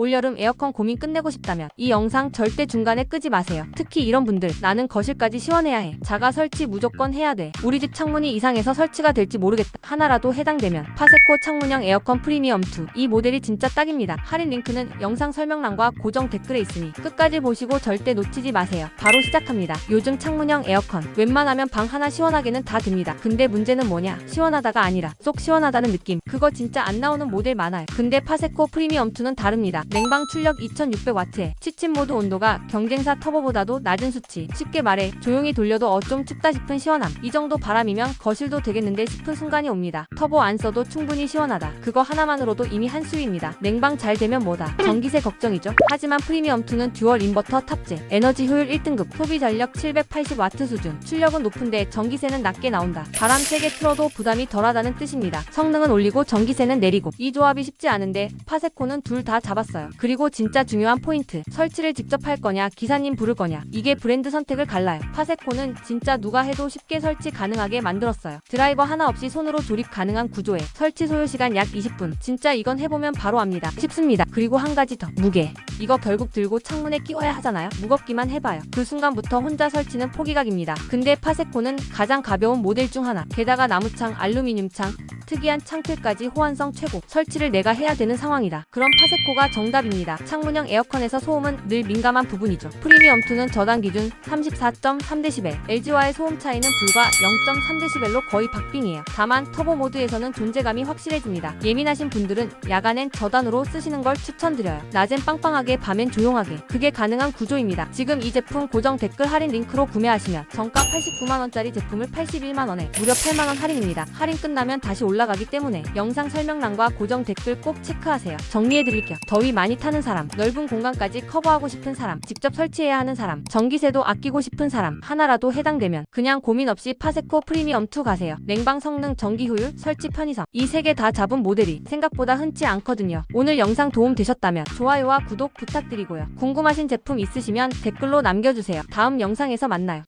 올여름 에어컨 고민 끝내고 싶다면 이 영상 절대 중간에 끄지 마세요. 특히 이런 분들 나는 거실까지 시원해야 해. 자가 설치 무조건 해야 돼. 우리 집 창문이 이상해서 설치가 될지 모르겠다. 하나라도 해당되면 파세코 창문형 에어컨 프리미엄 2. 이 모델이 진짜 딱입니다. 할인 링크는 영상 설명란과 고정 댓글에 있으니 끝까지 보시고 절대 놓치지 마세요. 바로 시작합니다. 요즘 창문형 에어컨 웬만하면 방 하나 시원하게는 다 됩니다. 근데 문제는 뭐냐? 시원하다가 아니라 쏙 시원하다는 느낌. 그거 진짜 안 나오는 모델 많아요. 근데 파세코 프리미엄 2는 다릅니다. 냉방 출력 2600W에 취침 모드 온도가 경쟁사 터보보다도 낮은 수치. 쉽게 말해 조용히 돌려도 어좀 춥다 싶은 시원함. 이 정도 바람이면 거실도 되겠는데 싶은 순간이 옵니다. 터보 안 써도 충분히 시원하다. 그거 하나만으로도 이미 한 수위입니다. 냉방 잘 되면 뭐다. 전기세 걱정이죠. 하지만 프리미엄 2는 듀얼 인버터 탑재. 에너지 효율 1등급. 소비 전력 780W 수준. 출력은 높은데 전기세는 낮게 나온다. 바람 세게 틀어도 부담이 덜하다는 뜻입니다. 성능은 올리고 전기세는 내리고. 이 조합이 쉽지 않은데 파세코는 둘 다 잡았어요. 그리고 진짜 중요한 포인트. 설치를 직접 할 거냐, 기사님 부를 거냐. 이게 브랜드 선택을 갈라요. 파세코는 진짜 누가 해도 쉽게 설치 가능하게 만들었어요. 드라이버 하나 없이 손으로 조립 가능한 구조에 설치 소요 시간 약 20분. 진짜 이건 해보면 바로 압니다. 쉽습니다. 그리고 한 가지 더. 무게. 이거 결국 들고 창문에 끼워야 하잖아요. 무겁기만 해봐요. 그 순간부터 혼자 설치는 포기각입니다. 근데 파세코는 가장 가벼운 모델 중 하나. 게다가 나무창, 알루미늄창, 특이한 창틀까지 호환성 최고. 설치를 내가 해야 되는 상황이다. 그럼 파세코가 정답입니다. 창문형 에어컨에서 소음은 늘 민감한 부분이죠. 프리미엄 2는 저단 기준 34.3dB, LG와의 소음 차이는 불과 0.3dB로 거의 박빙이에요. 다만 터보 모드에서는 존재감이 확실해집니다. 예민하신 분들은 야간엔 저단으로 쓰시는 걸 추천드려요. 낮엔 빵빵하게, 밤엔 조용하게. 그게 가능한 구조입니다. 지금 이 제품 고정 댓글 할인 링크로 구매하시면 정가 89만원짜리 제품을 81만원에 무려 8만원 할인입니다. 할인 끝나면 다시 올라가기 때문에 영상 설명란과 고정 댓글 꼭 체크하세요. 정리해드릴게요. 더위 많이 타는 사람, 넓은 공간까지 커버하고 싶은 사람, 직접 설치해야 하는 사람, 전기세도 아끼고 싶은 사람, 하나라도 해당되면 그냥 고민 없이 파세코 프리미엄 2 가세요. 냉방 성능, 전기 효율, 설치 편의성 이 세 개 다 잡은 모델이 생각보다 흔치 않거든요. 오늘 영상 도움 되셨다면 좋아요와 구독 부탁드리고요. 궁금하신 제품 있으시면 댓글로 남겨주세요. 다음 영상에서 만나요.